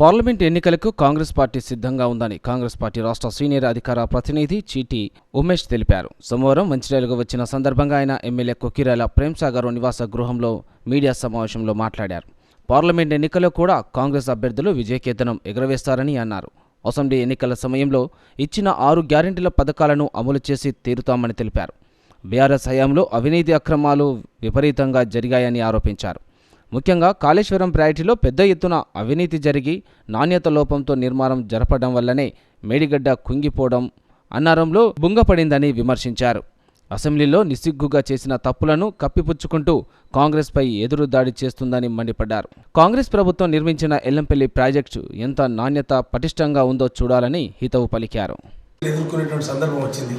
Parliament ఎన్నికలకు Congress party సిద్ధంగా ఉందని కాంగ్రెస్ పార్టీ రాష్ట్ర సీనియర్ అధికార ప్రతినిధి చీటి ఉమేష్ తెలిపారు. సోమవారం మంచిర్యాలకు వచ్చిన సందర్భంగా ఆయన ఎమ్మెల్యే కొకిరాల ప్రేమ్సాగర్ నివాస గృహంలో మీడియా సమావేశంలో మాట్లాడారు. పార్లమెంట్ ఎన్నికల్లో కూడా కాంగ్రెస్ అభ్యర్థులు విజయకేతనం ఎగురవేస్తారని అన్నారు. అసెంబ్లీ ఎన్నికల సమయంలో ఇచ్చిన ఆరు గ్యారెంటీల పథకాలను అమలు చేసి తీరుతామని తెలిపారు. బీఆర్ఎస్ హయాంలో అవినీతి అక్రమాలు విపరీతంగా జరిగాయని ఆరోపించారు. ముఖ్యంగా కాళేశ్వరం ప్రయారిటీలో పెద్ద ఎత్తున అవినీతి జరిగి నాణ్యత లోపంతో నిర్మాణం జరపడం వల్లనే మేడిగడ్డ కుంగిపోవడం అన్నారంలో బుంగపడిందని విమర్శించారు. అసెంబ్లీలో నిస్సిగ్గుగా చేసిన తప్పులను కప్పిపుచ్చుకుంటూ కాంగ్రెస్పై ఎదురు దాడి చేస్తుందని మండిపడ్డారు. కాంగ్రెస్ ప్రభుత్వం నిర్మించిన ఎల్లంపల్లి ప్రాజెక్టు ఎంత నాణ్యత పటిష్టంగా ఉందో చూడాలని హితవు పలికారు. ఎదుర్కొనేటువంటి సందర్భం వచ్చింది.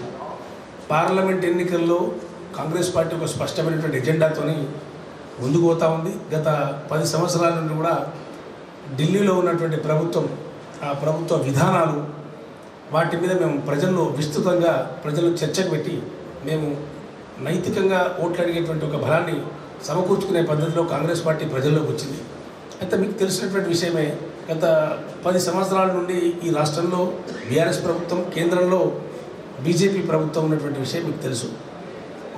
పార్లమెంట్ ఎన్నికల్లో కాంగ్రెస్ పార్టీ ఒక స్పష్టమైనటువంటి ఎజెండాతోని ముందుకు పోతా ఉంది. గత పది సంవత్సరాల నుండి కూడా ఢిల్లీలో ఉన్నటువంటి ప్రభుత్వం ఆ ప్రభుత్వ విధానాలు వాటి మీద మేము ప్రజల్లో విస్తృతంగా ప్రజలు చర్చకు పెట్టి మేము నైతికంగా ఓట్లు అడిగేటువంటి ఒక బలాన్ని సమకూర్చుకునే పద్ధతిలో కాంగ్రెస్ పార్టీ ప్రజల్లోకి వచ్చింది. అయితే మీకు తెలిసినటువంటి విషయమే గత పది సంవత్సరాల నుండి ఈ రాష్ట్రంలో బీఆర్ఎస్ ప్రభుత్వం కేంద్రంలో బీజేపీ ప్రభుత్వం ఉన్నటువంటి విషయం మీకు తెలుసు.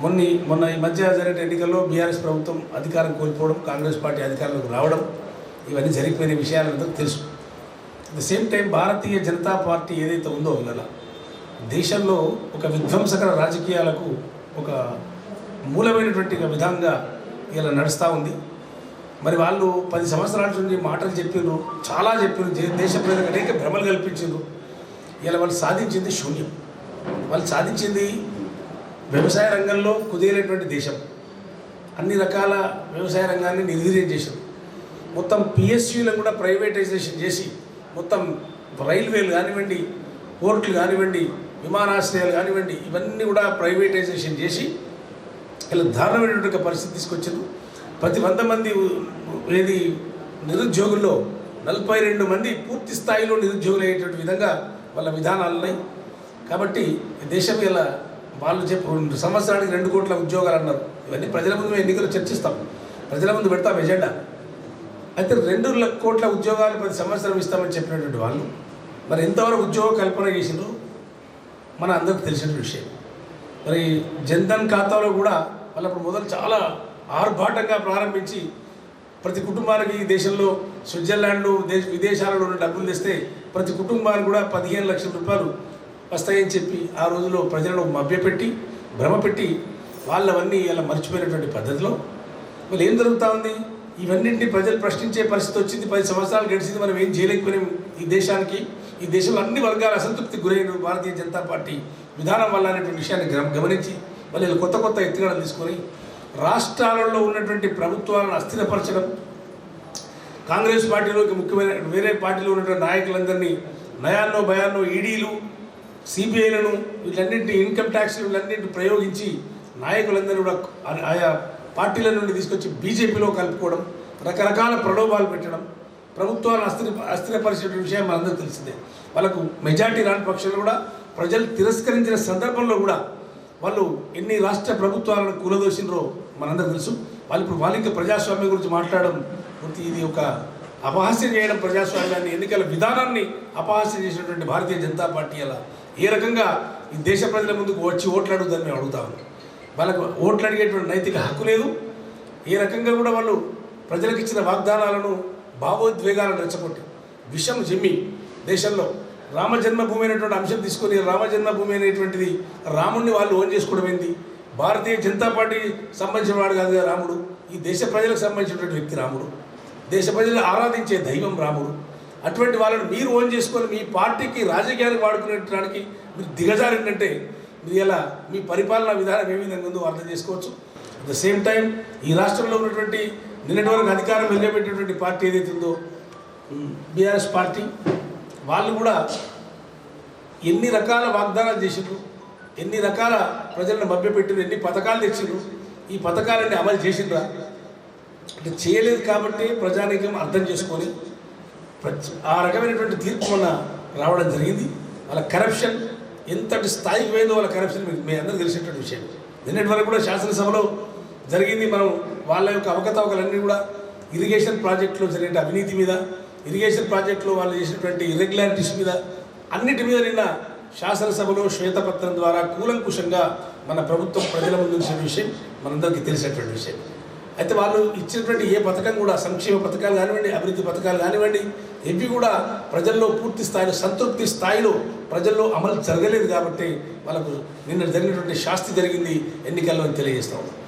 మొన్న మొన్న ఈ మధ్య జరిగిన ఎన్నికల్లో బీఆర్ఎస్ ప్రభుత్వం అధికారం కోల్పోవడం కాంగ్రెస్ పార్టీ అధికారంలోకి రావడం ఇవన్నీ జరిగిపోయిన విషయాలందరూ తెలుసు. At the same time Bharatiya Janata party ఏదైతే ఉందో ఇవాళ దేశంలో ఒక విధ్వంసకర రాజకీయాలకు ఒక మూలమైనటువంటి విధంగా ఇలా నడుస్తూ ఉంది. మరి వాళ్ళు పది సంవత్సరాల నుండి మాటలు చెప్పిండ్రు చాలా చెప్పిండ్రు దేశ ప్రజలకు అనేక భ్రమలు కల్పించారు ఇలా వాళ్ళు సాధించింది శూన్యం. వాళ్ళు సాధించింది వ్యవసాయ రంగంలో కుదేలేటువంటి దేశం. అన్ని రకాల వ్యవసాయ రంగాన్ని నిర్వీర్యం చేశారు మొత్తం పిఎస్యూలను కూడా ప్రైవేటైజేషన్ చేసి మొత్తం రైల్వేలు కానివ్వండి పోర్ట్లు కానివ్వండి విమానాశ్రయాలు కానివ్వండి ఇవన్నీ కూడా ప్రైవేటైజేషన్ చేసి ఇలా దారుణమైనటువంటి ఒక పరిస్థితి తీసుకొచ్చారు ప్రతి వంద మంది ఏది నిరుద్యోగుల్లో నలభై రెండు మంది పూర్తి స్థాయిలో నిరుద్యోగులు అయ్యేటువంటి విధంగా వాళ్ళ విధానాలు ఉన్నాయి కాబట్టి దేశం ఇలా వాళ్ళు చెప్పు రెండు సంవత్సరానికి రెండు కోట్ల ఉద్యోగాలు అన్నారు. ఇవన్నీ ప్రజల ముందు మేము ఎన్నికలు చర్చిస్తాం. ప్రజల ముందు పెడతాం ఎజెండా. అయితే రెండు కోట్ల ఉద్యోగాలు ప్రతి సంవత్సరం ఇస్తామని చెప్పినటువంటి వాళ్ళు మరి ఎంతవరకు ఉద్యోగ కల్పన చేసిండ్రు? మన అందరికి తెలిసిన విషయం. మరి జన్ధన్ ఖాతాలో కూడా వాళ్ళు అప్పుడు మొదలు చాలా ఆర్భాటంగా ప్రారంభించి ప్రతి కుటుంబానికి ఈ దేశంలో స్విట్జర్లాండ్ దేశ విదేశాలలో ఉన్న డబ్బులు తెస్తే ప్రతి కుటుంబానికి కూడా పదిహేను లక్షల రూపాయలు వస్తాయని చెప్పి ఆ రోజులో ప్రజలను మభ్యపెట్టి భ్రమపెట్టి వాళ్ళవన్నీ ఇలా మర్చిపోయినటువంటి పద్ధతిలో మళ్ళీ ఏం జరుగుతూ ఉంది? ఇవన్నింటినీ ప్రజలు ప్రశ్నించే పరిస్థితి వచ్చింది. పది సంవత్సరాలు గడిచింది. మనం ఏం చేయలేకపోయినాం ఈ దేశానికి. ఈ దేశంలో అన్ని వర్గాల అసంతృప్తి గురైన భారతీయ జనతా పార్టీ విధానం వల్ల అనేటువంటి విషయాన్ని గమనించి మళ్ళీ కొత్త కొత్త ఎత్తుగడలు తీసుకొని రాష్ట్రాలలో ఉన్నటువంటి ప్రభుత్వాలను అస్థిరపరచడం కాంగ్రెస్ పార్టీలోకి ముఖ్యమైన వేరే పార్టీలో ఉన్నటువంటి నాయకులందరినీ నయాన్నో భయాన్నో ఈడీలు సిబిఐలను వీళ్ళన్నింటి ఇన్కమ్ ట్యాక్స్ వీళ్ళన్నింటి ప్రయోగించి నాయకులందరూ కూడా ఆయా పార్టీల నుండి తీసుకొచ్చి బీజేపీలో కలుపుకోవడం రకరకాల ప్రలోభాలు పెట్టడం ప్రభుత్వాలను అస్థిర అస్థిరపరిచే విషయం మనందరూ తెలిసిందే. వాళ్ళకు మెజార్టీ రాని పక్షంలో కూడా ప్రజలు తిరస్కరించిన సందర్భంలో కూడా వాళ్ళు ఎన్ని రాష్ట్ర ప్రభుత్వాలను కూలదోసినరో మనందరూ తెలుసు. వాళ్ళు ఇప్పుడు వాళ్ళకి ప్రజాస్వామ్యం గురించి మాట్లాడడం ఇది ఒక అపహాస్యం చేయడం ప్రజాస్వామ్యాన్ని ఎన్నికల విధానాన్ని అపహాస్యం చేసినటువంటి భారతీయ జనతా పార్టీ అలా ఏ రకంగా ఈ దేశ ప్రజల ముందుకు వచ్చి ఓట్లు అడుగుదని మేము అడుగుతాము వాళ్ళకు ఓట్లు అడిగేటువంటి నైతిక హక్కు లేదు. ఏ రకంగా కూడా వాళ్ళు ప్రజలకు ఇచ్చిన వాగ్దానాలను భావోద్వేగాలను రెచ్చగొట్టి విషం జిమ్మి దేశంలో రామజన్మభూమి అనేటువంటి అంశం తీసుకొని రామజన్మభూమి అనేటువంటిది రాముణ్ణి వాళ్ళు ఓన్ చేసుకోవడం ఏంది భారతీయ జనతా పార్టీ సంబంధించిన వాడు కాదు కదా రాముడు. ఈ దేశ ప్రజలకు సంబంధించినటువంటి వ్యక్తి రాముడు. దేశ ప్రజలు ఆరాధించే దైవం రాముడు. అటువంటి వాళ్ళని మీరు ఓన్ చేసుకొని మీ పార్టీకి రాజకీయానికి వాడుకునేటానికి మీరు దిగజారిందంటే మీరు ఇలా మీ పరిపాలనా విధానం ఏ విధంగా ఉందో అర్థం చేసుకోవచ్చు. అట్ ద సేమ్ టైం ఈ రాష్ట్రంలో ఉన్నటువంటి నిన్నటి వరకు అధికారం వెళ్ళబెట్టేటువంటి పార్టీ ఏదైతే ఉందో బీఆర్ఎస్ పార్టీ వాళ్ళు కూడా ఎన్ని రకాల వాగ్దానాలు చేసిండ్రు ఎన్ని రకాల ప్రజలను మభ్యపెట్టిరు ఎన్ని పథకాలు తెచ్చిండ్రు ఈ పథకాలన్నీ అమలు చేసిండ్రా? అంటే చేయలేదు కాబట్టి ప్రజానీకం అర్థం చేసుకొని ఆ రకమైనటువంటి తీర్పు మొన్న రావడం జరిగింది. వాళ్ళ కరప్షన్ ఎంతటి స్థాయికి పోయిందో వాళ్ళ కరప్షన్ మీ అందరూ తెలిసినటువంటి విషయం. నిన్నటి వరకు కూడా శాసనసభలో జరిగింది మనం వాళ్ళ యొక్క అవకతవకలన్నీ కూడా. ఇరిగేషన్ ప్రాజెక్టులో జరిగిన అవినీతి మీద ఇరిగేషన్ ప్రాజెక్టులో వాళ్ళు చేసినటువంటి ఇర్రెగ్యులారిటీస్ మీద అన్నిటి మీద నిన్న శాసనసభలో శ్వేతపత్రం ద్వారా కూలంకుషంగా మన ప్రభుత్వం ప్రజల ముందు విషయం మనందరికీ తెలిసినటువంటి విషయం. అయితే వాళ్ళు ఇచ్చినటువంటి ఏ పథకం కూడా సంక్షేమ పథకాలు కానివ్వండి అభివృద్ధి పథకాలు కానివ్వండి ఇవి కూడా ప్రజల్లో పూర్తి స్థాయిలో సంతృప్తి స్థాయిలో ప్రజల్లో అమలు జరగలేదు కాబట్టి వాళ్ళకు నిన్న జరిగినటువంటి శాస్తి జరిగింది ఎన్నికల్లో అని తెలియజేస్తా ఉన్నాం.